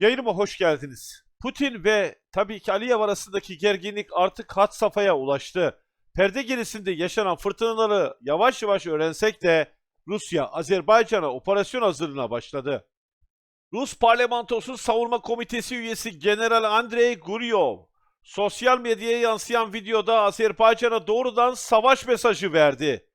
Yayınıma hoş geldiniz. Putin ve tabii ki Aliyev arasındaki gerginlik artık had safhaya ulaştı. Perde gerisinde yaşanan fırtınaları yavaş yavaş öğrensek de Rusya, Azerbaycan'a operasyon hazırlığına başladı. Rus Parlamentosu Savunma Komitesi üyesi General Andrei Guryov, sosyal medyaya yansıyan videoda Azerbaycan'a doğrudan savaş mesajı verdi.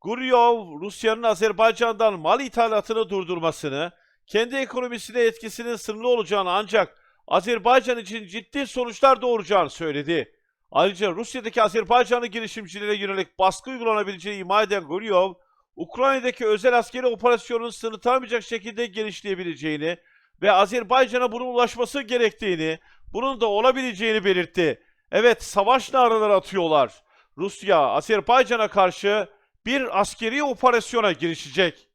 Guryov, Rusya'nın Azerbaycan'dan mal ithalatını durdurmasını, kendi ekonomisine etkisinin sınırlı olacağını ancak Azerbaycan için ciddi sonuçlar doğuracağını söyledi. Ayrıca Rusya'daki Azerbaycanlı girişimcilere yönelik baskı uygulanabileceği ima eden Guryov, Ukrayna'daki özel askeri operasyonun sınırlanamayacak şekilde genişleyebileceğini ve Azerbaycan'a bunun ulaşması gerektiğini, bunun da olabileceğini belirtti. Evet, savaş naraları atıyorlar. Rusya, Azerbaycan'a karşı bir askeri operasyona girişecek.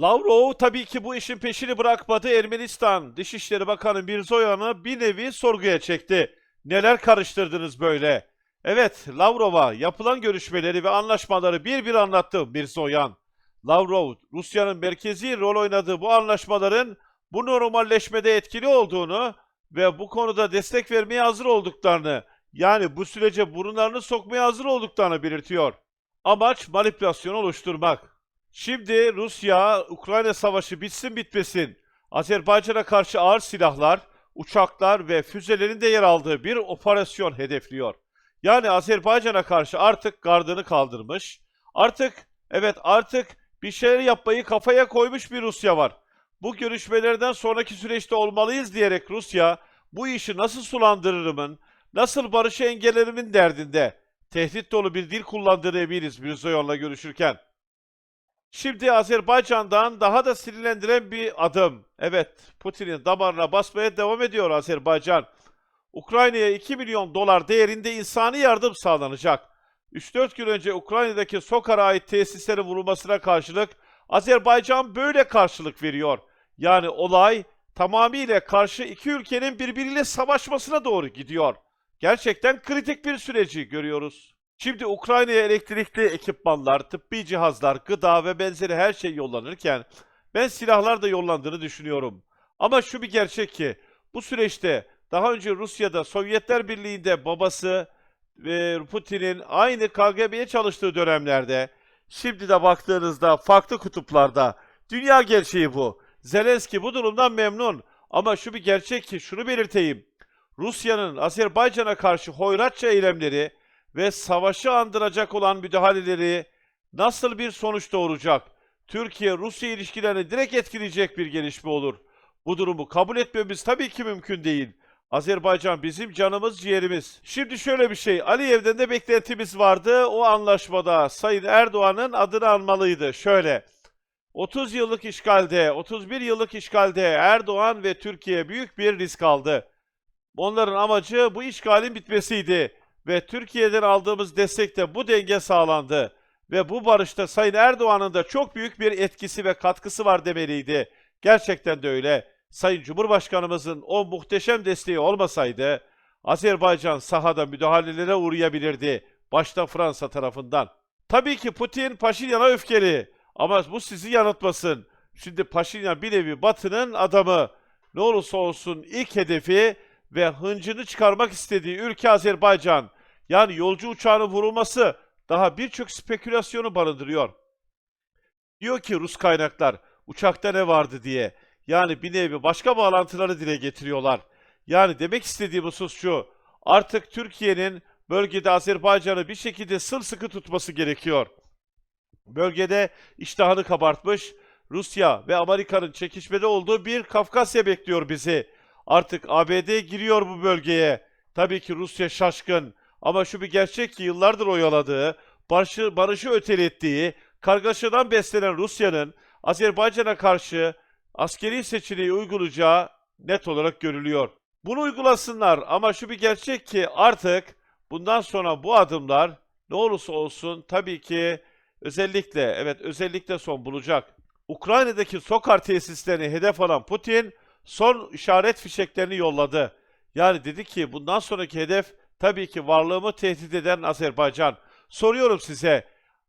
Lavrov tabii ki bu işin peşini bırakmadı. Ermenistan Dışişleri Bakanı Mirzoyan'ı bir nevi sorguya çekti. Neler karıştırdınız böyle? Evet, Lavrov'a yapılan görüşmeleri ve anlaşmaları bir bir anlattı Mirzoyan. Lavrov, Rusya'nın merkezi rol oynadığı bu anlaşmaların bu normalleşmede etkili olduğunu ve bu konuda destek vermeye hazır olduklarını, yani bu sürece burunlarını sokmaya hazır olduklarını belirtiyor. Amaç manipülasyon oluşturmak. Şimdi Rusya, Ukrayna savaşı bitsin bitmesin, Azerbaycan'a karşı ağır silahlar, uçaklar ve füzelerin de yer aldığı bir operasyon hedefliyor. Yani Azerbaycan'a karşı artık gardını kaldırmış, artık, evet artık bir şeyler yapmayı kafaya koymuş bir Rusya var. Bu görüşmelerden sonraki süreçte olmalıyız diyerek Rusya, bu işi nasıl sulandırırımın, nasıl barışı engellerimin derdinde, tehdit dolu bir dil kullandığını eminiz Mirzoyan'la görüşürken. Şimdi Azerbaycan'dan daha da sinirlendiren bir adım. Evet, Putin'in damarına basmaya devam ediyor Azerbaycan. Ukrayna'ya 2 milyon dolar değerinde insani yardım sağlanacak. 3-4 gün önce Ukrayna'daki Sokar'a ait tesislerin vurulmasına karşılık Azerbaycan böyle karşılık veriyor. Yani olay tamamıyla karşı iki ülkenin birbiriyle savaşmasına doğru gidiyor. Gerçekten kritik bir süreci görüyoruz. Şimdi Ukrayna'ya elektrikli ekipmanlar, tıbbi cihazlar, gıda ve benzeri her şey yollanırken ben silahlar da yollandığını düşünüyorum. Ama şu bir gerçek ki bu süreçte daha önce Rusya'da Sovyetler Birliği'nde babası ve Putin'in aynı KGB'ye çalıştığı dönemlerde şimdi de baktığınızda farklı kutuplarda dünya gerçeği bu. Zelenski bu durumdan memnun ama şu bir gerçek ki şunu belirteyim. Rusya'nın Azerbaycan'a karşı hoyratça eylemleri ve savaşı andıracak olan müdahaleleri nasıl bir sonuç doğuracak? Türkiye-Rusya ilişkilerini direkt etkileyecek bir gelişme olur. Bu durumu kabul etmemiz tabii ki mümkün değil. Azerbaycan bizim canımız ciğerimiz. Şimdi şöyle bir şey, Aliyev'den de beklentimiz vardı. O anlaşmada Sayın Erdoğan'ın adını almalıydı. Şöyle, 30 yıllık işgalde, 31 yıllık işgalde Erdoğan ve Türkiye büyük bir risk aldı. Onların amacı bu işgalin bitmesiydi ve Türkiye'den aldığımız destekte bu denge sağlandı ve bu barışta Sayın Erdoğan'ın da çok büyük bir etkisi ve katkısı var demeliydi. Gerçekten de öyle. Sayın Cumhurbaşkanımızın o muhteşem desteği olmasaydı Azerbaycan sahada müdahalelere uğrayabilirdi başta Fransa tarafından. Tabii ki Putin Paşinyan'a öfkeli ama bu sizi yanıltmasın. Şimdi Paşinyan bir nevi Batı'nın adamı. Ne olursa olsun ilk hedefi ve hıncını çıkarmak istediği ülke Azerbaycan. Yani yolcu uçağının vurulması daha birçok spekülasyonu barındırıyor. Diyor ki Rus kaynaklar uçakta ne vardı diye. Yani bir nevi başka bağlantıları dile getiriyorlar. Yani demek istediğim husus şu. Artık Türkiye'nin bölgede Azerbaycan'ı bir şekilde sımsıkı tutması gerekiyor. Bölgede iştahını kabartmış, Rusya ve Amerika'nın çekişmede olduğu bir Kafkasya bekliyor bizi. Artık ABD giriyor bu bölgeye. Tabii ki Rusya şaşkın. Ama şu bir gerçek ki yıllardır oyaladığı, barışı, barışı ötelettiği, kargaşadan beslenen Rusya'nın Azerbaycan'a karşı askeri seçeneği uygulayacağı net olarak görülüyor. Bunu uygulasınlar ama şu bir gerçek ki artık bundan sonra bu adımlar ne olursa olsun tabii ki özellikle evet özellikle son bulacak. Ukrayna'daki Sokar tesislerini hedef alan Putin son işaret fişeklerini yolladı. Yani dedi ki bundan sonraki hedef tabii ki varlığımı tehdit eden Azerbaycan. Soruyorum size,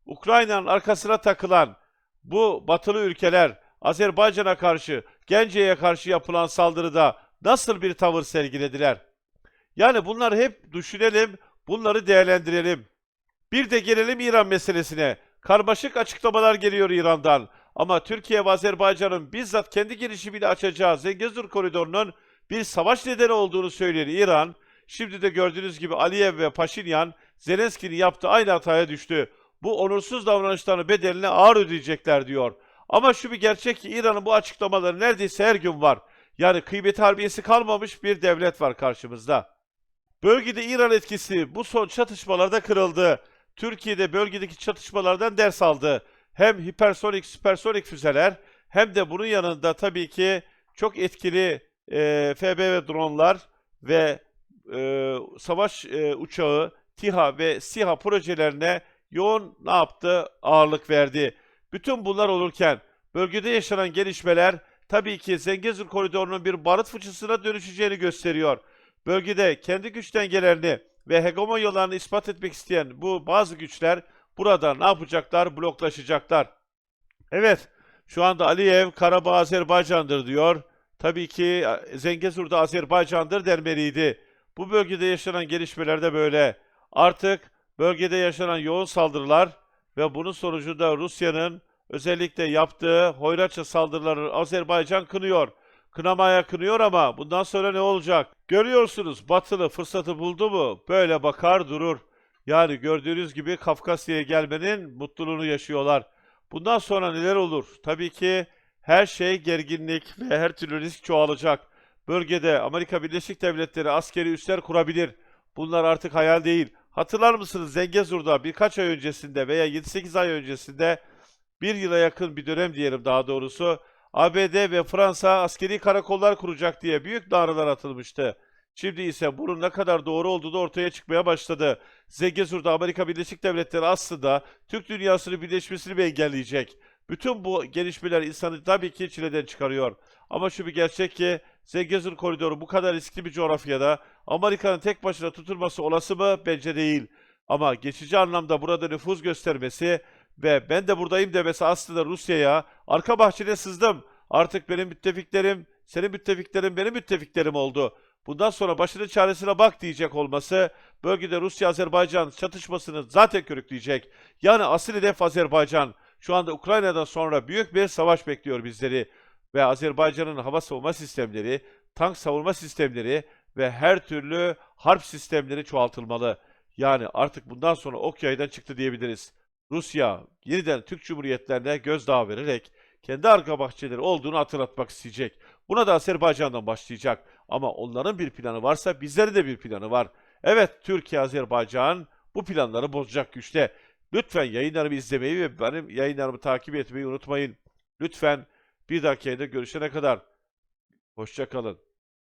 Ukrayna'nın arkasına takılan bu batılı ülkeler Azerbaycan'a karşı, Gence'ye karşı yapılan saldırıda nasıl bir tavır sergilediler? Yani bunları hep düşünelim, bunları değerlendirelim. Bir de gelelim İran meselesine. Karmaşık açıklamalar geliyor İran'dan. Ama Türkiye ve Azerbaycan'ın bizzat kendi girişimiyle açacağı Zengezur koridorunun bir savaş nedeni olduğunu söyleyen İran, şimdi de gördüğünüz gibi Aliyev ve Paşinyan, Zelenski'nin yaptığı aynı hataya düştü. Bu onursuz davranışlarının bedelini ağır ödeyecekler diyor. Ama şu bir gerçek ki İran'ın bu açıklamaları neredeyse her gün var. Yani kıymeti harbiyesi kalmamış bir devlet var karşımızda. Bölgede İran etkisi bu son çatışmalarda kırıldı. Türkiye'de bölgedeki çatışmalardan ders aldı. Hem hipersonik, süpersonik füzeler hem de bunun yanında tabii ki çok etkili e, FBV dronlar ve e, savaş e, uçağı TİHA ve SİHA projelerine yoğun ne yaptı? Ağırlık verdi. Bütün bunlar olurken bölgede yaşanan gelişmeler tabii ki Zengezur koridorunun bir barut fıçısına dönüşeceğini gösteriyor. Bölgede kendi güç dengelerini ve hegemonyalarını ispat etmek isteyen bu bazı güçler burada ne yapacaklar? Bloklaşacaklar. Evet, şu anda Aliyev Karabağ Azerbaycan'dır diyor. Tabii ki Zengezur'da Azerbaycan'dır denmeliydi. Bu bölgede yaşanan gelişmeler de böyle. Artık bölgede yaşanan yoğun saldırılar ve bunun sonucunda Rusya'nın özellikle yaptığı hoyratça saldırıları Azerbaycan kınıyor. Kınamaya kınıyor ama bundan sonra ne olacak? Görüyorsunuz Batılı fırsatı buldu mu böyle bakar durur. Yani gördüğünüz gibi Kafkasya'ya gelmenin mutluluğunu yaşıyorlar. Bundan sonra neler olur? Tabii ki her şey gerginlik ve her türlü risk çoğalacak. Bölgede Amerika Birleşik Devletleri askeri üsler kurabilir. Bunlar artık hayal değil. Hatırlar mısınız Zengezur'da birkaç ay öncesinde veya 7-8 ay öncesinde bir yıla yakın bir dönem diyelim daha doğrusu ABD ve Fransa askeri karakollar kuracak diye büyük naralar atılmıştı. Şimdi ise bunun ne kadar doğru olduğu da ortaya çıkmaya başladı. Zengezur'da Amerika Birleşik Devletleri aslında Türk dünyasının birleşmesini mi engelleyecek? Bütün bu gelişmeler insanı tabii ki çileden çıkarıyor. Ama şu bir gerçek ki Zengezur koridoru bu kadar riskli bir coğrafyada Amerika'nın tek başına tutulması olası mı? Bence değil. Ama geçici anlamda burada nüfuz göstermesi ve ben de buradayım demesi aslında Rusya'ya arka bahçede sızdım. Artık benim müttefiklerim, senin müttefiklerin benim müttefiklerim oldu. Bundan sonra başının çaresine bak diyecek olması bölgede Rusya-Azerbaycan çatışmasını zaten körükleyecek. Yani asıl hedef Azerbaycan. Şu anda Ukrayna'dan sonra büyük bir savaş bekliyor bizleri. Ve Azerbaycan'ın hava savunma sistemleri, tank savunma sistemleri ve her türlü harp sistemleri çoğaltılmalı. Yani artık bundan sonra ok yaydan çıktı diyebiliriz. Rusya yeniden Türk Cumhuriyetlerine gözdağı vererek kendi arka bahçeleri olduğunu hatırlatmak isteyecek. Buna da Azerbaycan'dan başlayacak. Ama onların bir planı varsa bizlerin de bir planı var. Evet Türkiye, Azerbaycan bu planları bozacak güçte. Lütfen yayınlarımı izlemeyi ve benim yayınlarımı takip etmeyi unutmayın. Lütfen bir dahaki yayında görüşene kadar hoşçakalın.